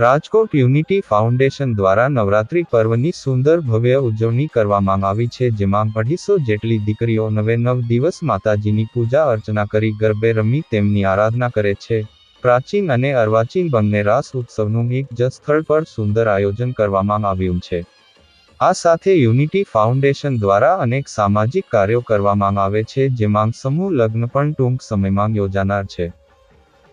Rajkot unity foundation દ્વારા નવરાત્રી પર્વની સુંદર ભવ્ય ઉજવણી કરવામાં આવી છે, જેમાં અઢીસો જેટલી દીકરીઓ નવે નવ દિવસ માતાજીની પૂજા અર્ચના કરી ગરબે રમી તેમની આરાધના કરે છે. પ્રાચીન અને અર્વાચીન બંને રાસ ઉત્સવનું એક જ સ્થળ પર સુંદર આયોજન કરવામાં આવ્યું છે. આ સાથે યુનિટી ફાઉન્ડેશન દ્વારા અનેક સામાજિક કાર્યો કરવામાં આવે છે, જેમાં સમૂહ લગ્ન પણ ટૂંક સમયમાં યોજાનાર છે.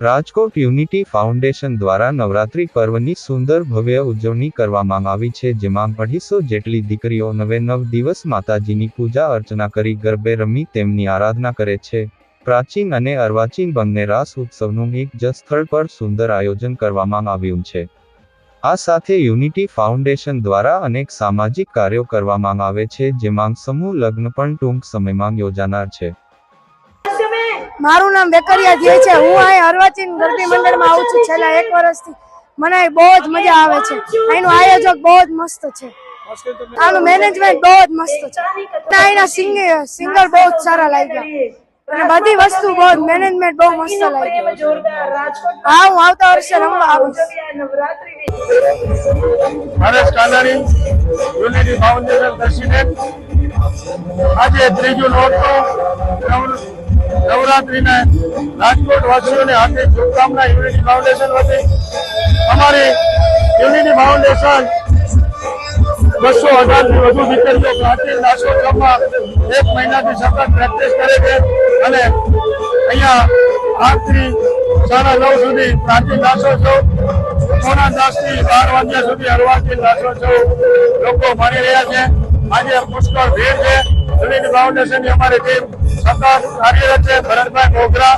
રાજકોટ યુનિટી ફાઉન્ડેશન દ્વારા નવરાત્રી પર્વની સુંદર ભવ્ય ઉજવણી કરવામાં આવી છે, જેમાં અઢીસો જેટલી દીકરીઓ નવે નવ દિવસ માતાજીની પૂજા અર્ચના કરી ગરબે રમી તેમની આરાધના કરે છે. પ્રાચીન અને અર્વાચીન બંને રાસ ઉત્સવનું એક જ સ્થળ પર સુંદર આયોજન કરવામાં આવ્યું છે. આ સાથે યુનિટી ફાઉન્ડેશન દ્વારા અનેક સામાજિક કાર્યો કરવામાં આવે છે, જેમાં સમૂહ લગ્ન પણ ટૂંક સમયમાં યોજાનાર છે. મારું નામ વેકરિયા જે છે હું અહીં અરવાચીન ગરબી મંડળમાં આવું છું. છેલ્લા એક વર્ષથી મને બહુ જ મજા આવે છે. અહીંનું આયોજક બહુ જ મસ્ત છે. આનું મેનેજમેન્ટ બહુ જ મસ્ત છે. અહીંના સિંગર સિંગર બહુ જ સારા લાગ્યા. અને બધી વસ્તુ બહુ જ મેનેજમેન્ટ બહુ મસ્ત લાગી હા હું આવતા વર્ષે રમવા આવીશ Haresh Kanani unity foundation president. આજે ત્રીજું નોરતું નવરાત્રીને રાજકોટ વાસીઓને હાર્દિક શુભકામના, યુનિટી ફાઉન્ડેશન વતી. અમારી યુનિટી ફાઉન્ડેશન બસો હજારથી વધુ દીકરીઓ પ્રાચીન નાશોત્સવમાં એક મહિનાથી સતત પ્રેક્ટિસ કરે છે અને અહીંયા આજથી સાડા નવ સુધી પ્રાચીન નાશોત્સવ સોના દાસથી બાર વાગ્યા સુધી અરવાચીન નાશોત્સવ લોકો માણી રહ્યા છે. આજે પુષ્કળ ભીડ છે. યુનિટી ફાઉન્ડેશનની અમારી ટીમ સતત કાર્યરત છે ભરતભાઈ મોગરા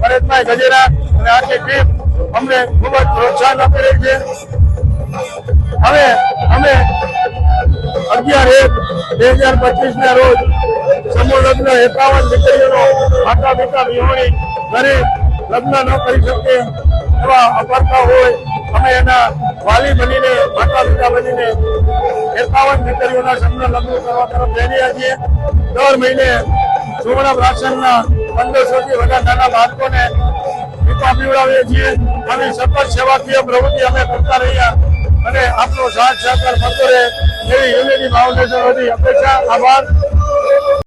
ભરતભાઈ ગજેરા અને આખી ટીમ અમને ખૂબ જ પ્રોત્સાહન આપી રહી છે. હવે અમે અગિયાર એક બે હજાર પચીસ ના રોજ સમૂહ લગ્ન એકાવન દીકરીઓનો માતા પિતા વિહોણી ઘરે લગ્ન ન કરી શકે એવા અપરતા હોય, અમે એના વાલી બનીને, માતા પિતા બનીને એકાવન દીકરીઓના સમૂહ લગ્ન કરવા તરફ જઈ રહ્યા છીએ. દર મહિને સુવર્ણ પ્રાશનના પંદરસો થી વધારે નાના બાળકોને ટીપા પ્રવૃત્તિ અમે કરતા રહ્યા અને આપનો સાથ સહકાર મળતો રહે એવી અપેક્ષા, આભાર.